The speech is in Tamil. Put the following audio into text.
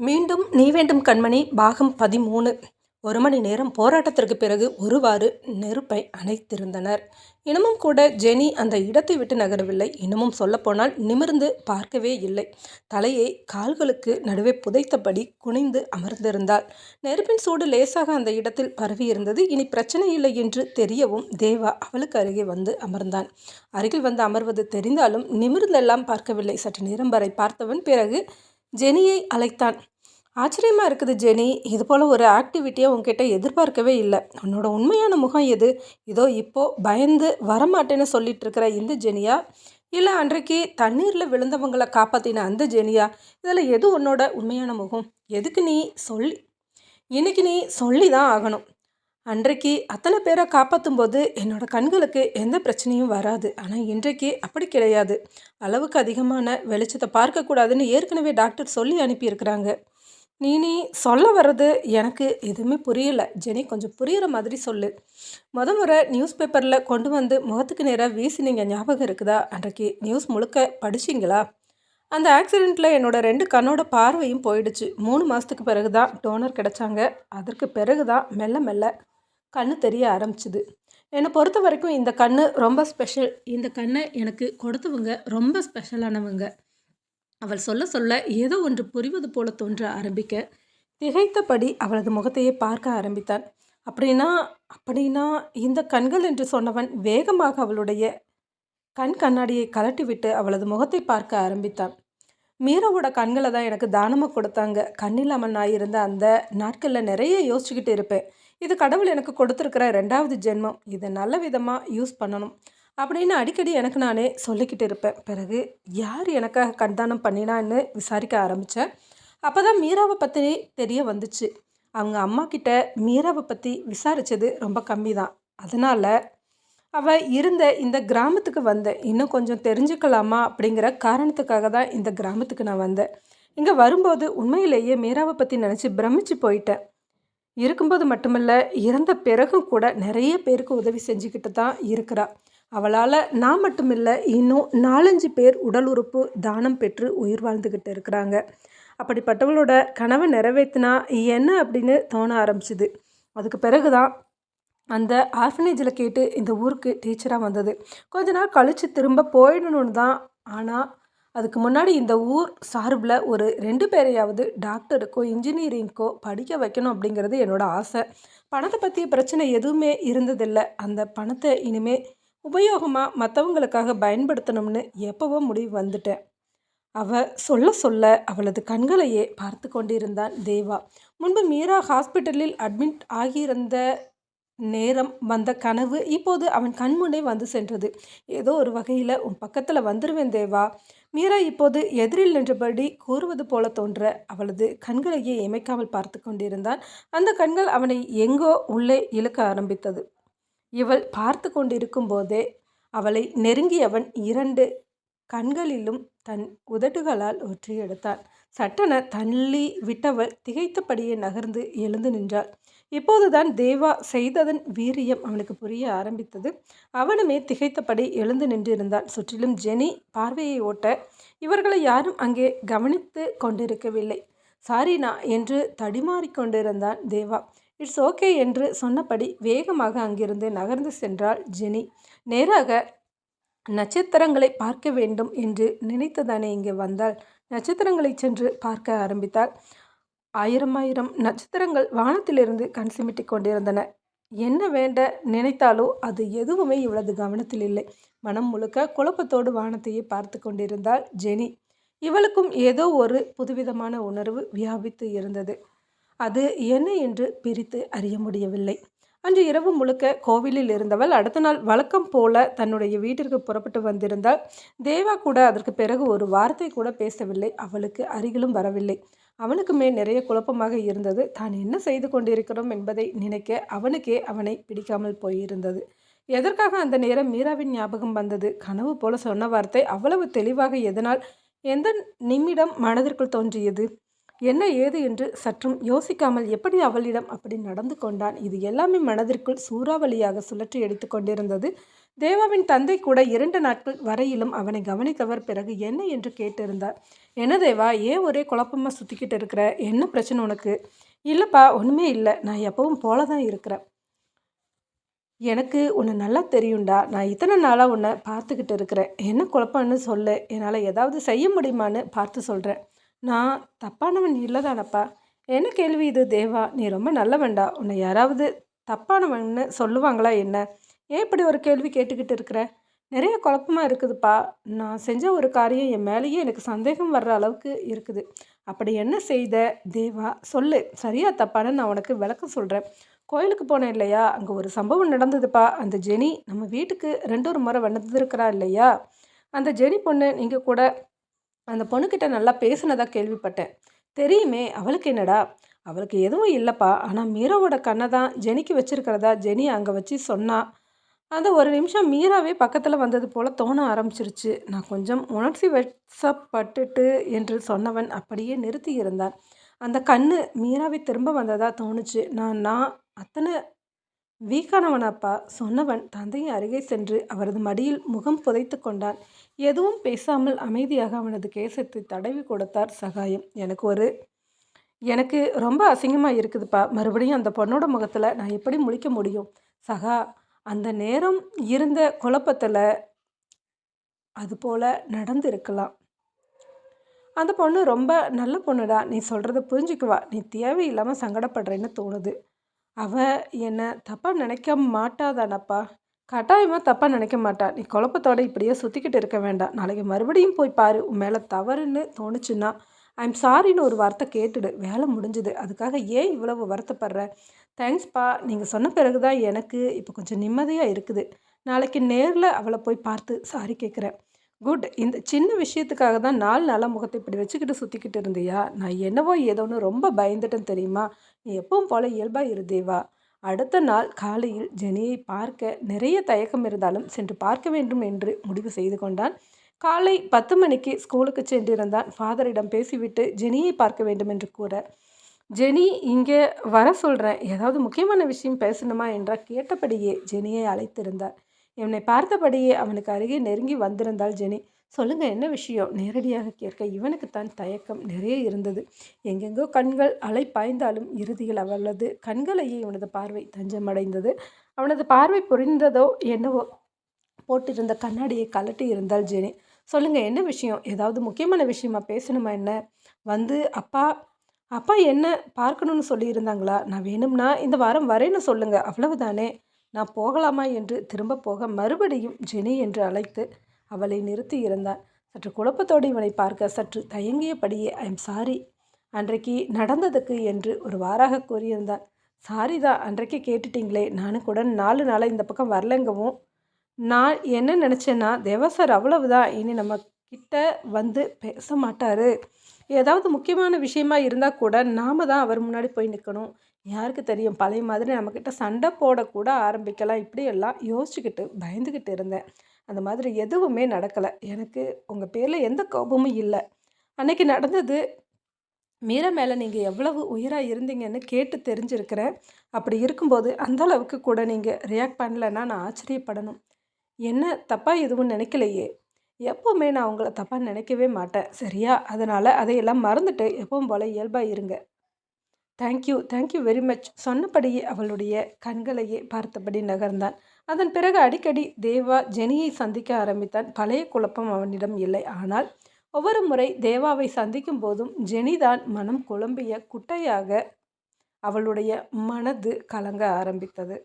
மீண்டும் நீ வேண்டும் கண்மணி பாகம் பதிமூணு. ஒரு மணி நேரம் போராட்டத்திற்கு பிறகு ஒருவாறு நெருப்பை அணைத்திருந்தனர். இன்னமும் கூட ஜெனி அந்த இடத்தை விட்டு நகரவில்லை. இன்னமும் சொல்லப்போனால் நிமிர்ந்து பார்க்கவே இல்லை. தலையை கால்களுக்கு நடுவே புதைத்தபடி குனிந்து அமர்ந்திருந்தாள். நெருப்பின் சூடு லேசாக அந்த இடத்தில் பரவியிருந்தது. இனி பிரச்சனை இல்லை என்று தெரியவும் தேவா அவளுக்கு அருகே வந்து அமர்ந்தான். அருகில் வந்து அமர்வது தெரிந்தாலும் நிமிர்ந்தெல்லாம் பார்க்கவில்லை. சற்று நேரம் வரை பார்த்தவன் பிறகு ஜெனியை அழைத்தான். ஆச்சரியமாக இருக்குது ஜெனி இது போல் ஒரு ஆக்டிவிட்டியை உங்ககிட்ட எதிர்பார்க்கவே இல்லை. உன்னோட உண்மையான முகம் எது? இதோ இப்போது பயந்து வரமாட்டேன்னு சொல்லிட்டு இருக்கிற இந்த ஜெனியா? இல்லை அன்றைக்கு தண்ணீரில் விழுந்தவங்களை காப்பாற்றின அந்த ஜெனியா? இதில் எது உன்னோட உண்மையான முகம்? எதுக்கு நீ சொல்லி இன்றைக்கி நீ சொல்லி தான் ஆகணும். அன்றைக்கு அத்தனை பேரை காப்பாற்றும் போது என்னோட கண்களுக்கு எந்த பிரச்சனையும் வராது. ஆனால் இன்றைக்கு அப்படி கிடையாது. அளவுக்கு அதிகமான வெளிச்சத்தை பார்க்கக்கூடாதுன்னு ஏற்கனவே டாக்டர் சொல்லி அனுப்பியிருக்கிறாங்க. நீ நீ சொல்ல வர்றது எனக்கு எதுவுமே புரியலை. ஜெனி கொஞ்சம் புரிகிற மாதிரி சொல்லு. முத முறை நியூஸ் பேப்பரில் கொண்டு வந்து முகத்துக்கு நேராக வீசினீங்க. ஞாபகம் இருக்குதா? அன்றைக்கு நியூஸ் முழுக்க படிச்சிங்களா? அந்த ஆக்சிடெண்ட்டில் என்னோடய ரெண்டு கண்ணோட பார்வையும் போயிடுச்சு. மூணு மாதத்துக்கு பிறகு தான் டோனர் கிடச்சாங்க. அதற்கு பிறகு தான் மெல்ல மெல்ல கண்ணு தெரிய ஆரம்பிச்சுது. என்னை பொறுத்த வரைக்கும் இந்த கண் ரொம்ப ஸ்பெஷல் இந்த கண்ணை எனக்கு கொடுத்தவங்க ரொம்ப ஸ்பெஷலானவங்க அவள் சொல்ல சொல்ல ஏதோ ஒன்று புரிவது போல தோன்ற ஆரம்பிக்க திகைத்தபடி அவளது முகத்தையே பார்க்க ஆரம்பித்தான் அப்படின்னா அப்படின்னா இந்த கண்கள் என்று சொன்னவன் வேகமாக அவளுடைய கண் கண்ணாடியை கலட்டிவிட்டு அவளது முகத்தை பார்க்க ஆரம்பித்தான் மீராவோட கண்களை தான் எனக்கு தானமாக கொடுத்தாங்க. கண்ணில்லாமல் நான் இருந்த அந்த நாட்களில் நிறைய யோசிச்சுக்கிட்டு இருப்பேன். இது கடவுள் எனக்கு கொடுத்துருக்கிற ரெண்டாவது ஜென்மம். இதை நல்ல விதமாக யூஸ் பண்ணணும். அப்படின்னு அடிக்கடி எனக்கு நானே சொல்லிக்கிட்டு இருப்பேன். பிறகு யார் எனக்காக கண்தானம் பண்ணினான்னு விசாரிக்க ஆரம்பித்தேன் அப்போ தான் மீராவை பற்றி தெரிய வந்துச்சு. அவங்க அம்மா கிட்ட மீராவை பற்றி விசாரித்தது ரொம்ப கம்மி தான் அதனால் அவள் இருந்த இந்த கிராமத்துக்கு வந்தேன். இன்னும் கொஞ்சம் தெரிஞ்சுக்கலாமா அப்படிங்கிற காரணத்துக்காக தான் இந்த கிராமத்துக்கு நான் வந்தேன். இங்கே வரும்போது உண்மையிலேயே மீராவை பற்றி நினச்சி பிரமிச்சு போயிட்டேன். இருக்கும்போது மட்டுமல்ல இறந்த பிறகும் கூட நிறைய பேருக்கு உதவி செஞ்சுக்கிட்டு தான் இருக்கிறாள் அவளால் நான் மட்டும் இல்லை இன்னும் நாலஞ்சு பேர் உடல் உறுப்பு தானம் பெற்று உயிர் வாழ்ந்துக்கிட்டு இருக்கிறாங்க. அப்படிப்பட்டவளோட கனவை நிறைவேற்றினா என்ன அப்படின்னு தோண ஆரம்பிச்சுது. அதுக்கு பிறகு தான் அந்த ஆர்ஃபனேஜில் கேட்டு இந்த ஊருக்கு டீச்சராக வந்தது. கொஞ்ச நாள் கழித்து திரும்ப போயிடணும்னு தான் ஆனால் அதுக்கு முன்னாடி இந்த ஊர் சார்பில் ஒரு ரெண்டு பேரையாவது டாக்டருக்கோ இன்ஜினியரிங்க்கோ படிக்க வைக்கணும் அப்படிங்கிறது என்னோடய ஆசை. பணத்தை பற்றிய பிரச்சனை எதுவுமே இருந்ததில்லை. அந்த பணத்தை இனிமேல் உபயோகமாக மற்றவங்களுக்காக பயன்படுத்தணும்னு எப்போவோ முடிவு வந்துட்டேன். அவ சொல்ல சொல்ல அவளது கண்களையே பார்த்து கொண்டிருந்தான் தேவா. முன்பு மீரா ஹாஸ்பிட்டலில் அட்மிட் ஆகியிருந்த நேரம் வந்த கனவு இப்போது அவன் கண்முன்னே வந்து சென்றது. ஏதோ ஒரு வகையில் உன் பக்கத்தில் வந்துடுவேன் தேவா. மீரா இப்போது எதிரில் நின்றபடி கூறுவது போல தோன்ற அவளது கண்களையே இமைக்காமல் பார்த்து கொண்டிருந்தான். அந்த கண்கள் அவனை எங்கோ உள்ளே இழுக்க ஆரம்பித்தது. இவள் பார்த்து கொண்டிருக்கும் போதே அவளை நெருங்கியவன் இரண்டு கண்களிலும் தன் உதடுகளால் ஒற்றி எடுத்தான் சட்டென தள்ளி விட்டவள் திகைத்தபடியே நகர்ந்து எழுந்து நின்றாள். இப்போதுதான் தேவா செய்ததன் வீரியம் அவனுக்கு புரிய ஆரம்பித்தது. அவனுமே திகைத்தபடி எழுந்து நின்றிருந்தான். சுற்றிலும் ஜெனி பார்வையை ஓட்ட இவர்களை யாரும் அங்கே கவனித்து கொண்டிருக்கவில்லை. சாரினா என்று தடிமாறிக்கொண்டிருந்தான் தேவா. இட்ஸ் ஓகே என்று சொன்னபடி வேகமாக அங்கிருந்து நகர்ந்து சென்றாள் ஜெனி. நேராக நட்சத்திரங்களை பார்க்க வேண்டும் என்று நினைத்ததானே இங்கே வந்தால் நட்சத்திரங்களை சென்று பார்க்க ஆரம்பித்தாள். ஆயிரம் ஆயிரம் நட்சத்திரங்கள் வானத்திலிருந்து கண் சிமிட்டி கொண்டிருந்தன. என்ன வேண்ட நினைத்தாலோ அது எதுவுமே இவளது கவனத்தில் இல்லை. மனம் முழுக்க குழப்பத்தோடு வானத்தையே பார்த்து கொண்டிருந்தாள் ஜெனி. இவளுக்கும் ஏதோ ஒரு புதுவிதமான உணர்வு வியாபித்து இருந்தது. அது என்ன என்று பிரித்து அறிய முடியவில்லை. அன்று இரவு முழுக்க கோவிலில் இருந்தவள் அடுத்த நாள் வழக்கம் போல தன்னுடைய வீட்டிற்கு புறப்பட்டு வந்திருந்தால் தேவா கூட அதற்கு பிறகு ஒரு வார்த்தை கூட பேசவில்லை. அவளுக்கு அருகிலும் வரவில்லை. அவனுக்குமே நிறைய குழப்பமாக இருந்தது. தான் என்ன செய்து கொண்டிருக்கிறோம் என்பதை நினைக்க அவனுக்கே அவனை பிடிக்காமல் போயிருந்தது. எதற்காக அந்த நேரம் மீராவின் ஞாபகம் வந்தது? கனவு போல சொன்ன வார்த்தை அவ்வளவு தெளிவாக எதனால் எந்த நிமிடம் மனதிற்குள் தோன்றியது? என்ன ஏது என்று சற்றும் யோசிக்காமல் எப்படி அவளிடம் அப்படி நடந்து கொண்டான்? இது எல்லாமே மனதிற்குள் சூறாவளியாக சுழற்றி எடுத்து கொண்டிருந்தது. தேவாவின் தந்தை கூட இரண்டு நாட்கள் வரையிலும் அவனை கவனித்தவர் பிறகு என்ன என்று கேட்டிருந்தார். என்ன தேவா ஏன் ஒரே குழப்பமாக சுற்றிக்கிட்டு இருக்கிற? என்ன பிரச்சனை உனக்கு? இல்லைப்பா ஒன்றுமே இல்லை. நான் எப்பவும் போல தான் இருக்கிறேன். எனக்கு உன்னை நல்லா தெரியும்டா. நான் இத்தனை நாளாக உன்னை பார்த்துக்கிட்டு இருக்கிறேன். என்ன குழப்பம்னு சொல்லு. என்னால் ஏதாவது செய்ய முடியுமான்னு பார்த்து சொல்கிறேன் நான் தப்பானவன் இல்லை தானப்பா என்ன கேள்வி இது தேவா? நீ ரொம்ப நல்லவன்டா. உன்னை யாராவது தப்பானவன்னு சொல்லுவாங்களா என்ன? ஏன் இப்படி ஒரு கேள்வி கேட்டுக்கிட்டு இருக்கிற? நிறைய குழப்பமாக இருக்குதுப்பா. நான் செஞ்ச ஒரு காரியம் என் மேலேயே எனக்கு சந்தேகம் வர்ற அளவுக்கு இருக்குது. அப்படி என்ன செய்த? தேவா சொல்லு. சரியா தப்பான்னு நான் உனக்கு விளக்கம் சொல்கிறேன் கோயிலுக்கு போனேன் இல்லையா? அங்கே ஒரு சம்பவம் நடந்ததுப்பா. அந்த ஜெனி நம்ம வீட்டுக்கு ரெண்டு ஒரு முறை வந்திருக்கிறா இல்லையா? அந்த ஜெனி பொண்ணு நீங்கள் கூட அந்த பொண்ணுக்கிட்ட நல்லா பேசுனதாக கேள்விப்பட்டேன். தெரியுமே அவளுக்கு என்னடா? அவளுக்கு எதுவும் இல்லைப்பா. ஆனால் மீராவோட கண்ணை தான் ஜெனிக்கு வச்சுருக்கிறதா? ஜெனி அங்கே வச்சு சொன்னா அந்த ஒரு நிமிஷம் மீராவே பக்கத்தில் வந்தது போல் தோண ஆரம்பிச்சிருச்சு. நான் கொஞ்சம் உணர்ச்சி வெட்சப்பட்டுட்டு என்று சொன்னவன் அப்படியே நிறுத்தி இருந்தான். அந்த கண்ணு மீராவை திரும்ப வந்ததாக தோணுச்சு. நான் நான் அத்தனை வீக்கானவனப்பா சொன்னவன் தந்தையின் அருகே சென்று அவரது மடியில் முகம் புதைத்து கொண்டான். எதுவும் பேசாமல் அமைதியாக அவனது கேசத்தை தடவி கொடுத்தார் சகாயம். எனக்கு ஒரு எனக்கு ரொம்ப அசிங்கமாக இருக்குதுப்பா. மறுபடியும் அந்த பொண்ணோட முகத்தில் நான் எப்படி முழிக்க முடியும்? சகா அந்த நேரம் இருந்த குழப்பத்தில் அது போல் நடந்திருக்கலாம். அந்த பொண்ணு ரொம்ப நல்ல பொண்ணுடா நீ சொல்கிறத புரிஞ்சுக்குவா. நீ தேவையில்லாமல் சங்கடப்படுறேன்னு தோணுது. அவள் என்னை தப்பாக நினைக்க மாட்டாதானப்பா? கட்டாயமாக தப்பாக நினைக்க மாட்டா. நீ குழப்பத்தோடு இப்படியே சுற்றிக்கிட்டு இருக்க வேண்டாம். நாளைக்கு மறுபடியும் போய் பாரு. உன் மேலே தவறுன்னு தோணுச்சுன்னா ஐம் சாரின்னு ஒரு வார்த்தை கேட்டுடு. வேலை முடிஞ்சுது. அதுக்காக ஏன் இவ்வளவு வருத்தப்படுற? தேங்க்ஸ்ப்பா. நீங்கள் சொன்ன பிறகு தான் எனக்கு இப்போ கொஞ்சம் நிம்மதியாக இருக்குது. நாளைக்கு நேரில் அவளை போய் பார்த்து சாரி கேட்குறேன் குட் இந்த சின்ன விஷயத்துக்காக தான் நாலு நாளாக முகத்தை இப்படி வச்சுக்கிட்டு சுற்றிக்கிட்டு இருந்தியா? நான் என்னவோ ஏதோன்னு ரொம்ப பயந்துட்டேன்னு தெரியுமா? நீ எப்பவும் போல இயல்பாக இருந்தேவா அடுத்த நாள் காலையில் ஜெனியை பார்க்க நிறைய தயக்கம் இருந்தாலும் சென்று பார்க்க வேண்டும் என்று முடிவு செய்து கொண்டான். காலை பத்து மணிக்கு ஸ்கூலுக்கு சென்றிருந்தான். ஃபாதரிடம் பேசிவிட்டு ஜெனியை பார்க்க வேண்டும் என்று கூற ஜெனி இங்கே வர சொல்கிறேன் ஏதாவது முக்கியமான விஷயம் பேசணுமா என்றால் கேட்டபடியே ஜெனியை அழைத்திருந்தார். என்னை பார்த்தபடியே அவனுக்கு அருகே நெருங்கி வந்திருந்தாள் ஜெனி. சொல்லுங்க என்ன விஷயம்? நேரடியாக கேட்க இவனுக்கு தான் தயக்கம் நிறைய இருந்தது. எங்கெங்கோ கண்கள் அலை பாய்ந்தாலும் இறுதியில் அவளது கண்களையே இவனது பார்வை தஞ்சமடைந்தது. அவனது பார்வை புரிந்ததோ என்னவோ போட்டிருந்த கண்ணாடியை கலட்டி இருந்தால் ஜெனி. சொல்லுங்க என்ன விஷயம்? ஏதாவது முக்கியமான விஷயமா பேசணுமா என்ன? வந்து அப்பா அப்பா என்ன பார்க்கணும்னு சொல்லியிருந்தாங்களா? நான் வேணும்னா இந்த வாரம் வரேன்னு சொல்லுங்கள் அவ்வளவுதானே. நான் போகலாமா என்று திரும்ப போக மறுபடியும் ஜெனி என்று அழைத்து அவளை நிறுத்தி இருந்தான். சற்று குழப்பத்தோடு இவனை பார்க்க சற்று தயங்கியபடியே ஐ எம் சாரி. அன்றைக்கு நடந்ததுக்கு என்று ஒரு வாராக கூறியிருந்தான். சாரி தான் அன்றைக்கு கேட்டுட்டிங்களே. நானும் கூட நாலு நாளாக இந்த பக்கம் வரலங்கவும். நான் என்ன நினச்சேன்னா தேவசார் அவ்வளவுதான். இனி நம்ம கிட்ட வந்து பேச மாட்டார். ஏதாவது முக்கியமான விஷயமா இருந்தால் கூட நாம் தான் அவர் முன்னாடி போய் நிற்கணும் யாருக்கு தெரியும்? பழைய மாதிரி நம்மக்கிட்ட சண்டை போடக்கூட ஆரம்பிக்கலாம். இப்படியெல்லாம் யோசிச்சுக்கிட்டு பயந்துக்கிட்டு இருந்தேன். அந்த மாதிரி எதுவுமே நடக்கலை. எனக்கு உங்கள் பேரில் எந்த கோபமும் இல்லை. அன்னைக்கு நடந்தது மீரா மேலே நீங்கள் எவ்வளவு உயிராக இருந்தீங்கன்னு கேட்டு தெரிஞ்சிருக்கிறேன். அப்படி இருக்கும்போது அந்த அளவுக்கு கூட நீங்கள் ரியாக்ட் பண்ணலைன்னா நான் ஆச்சரியப்படணும். என்ன தப்பாக எதுவும் நினைக்கலையே. எப்போவுமே நான் உங்களை தப்பாக நினைக்கவே மாட்டேன். சரியா? அதனால் அதையெல்லாம் மறந்துட்டு எப்பவும் போல் இயல்பாக இருங்க. தேங்க்யூ தேங்க்யூ வெரி மச் சொன்னபடியே அவளுடைய கண்களையே பார்த்தபடி நகர்ந்தான். அதன் பிறகு அடிக்கடி தேவா ஜெனியை சந்திக்க ஆரம்பித்தான். பழைய குழப்பம் அவனிடம் இல்லை. ஆனால் ஒவ்வொரு முறை தேவாவை சந்திக்கும் போதும் ஜெனிதான் மனம் குழம்பிய குட்டையாக அவளுடைய மனது கலங்க ஆரம்பித்தது.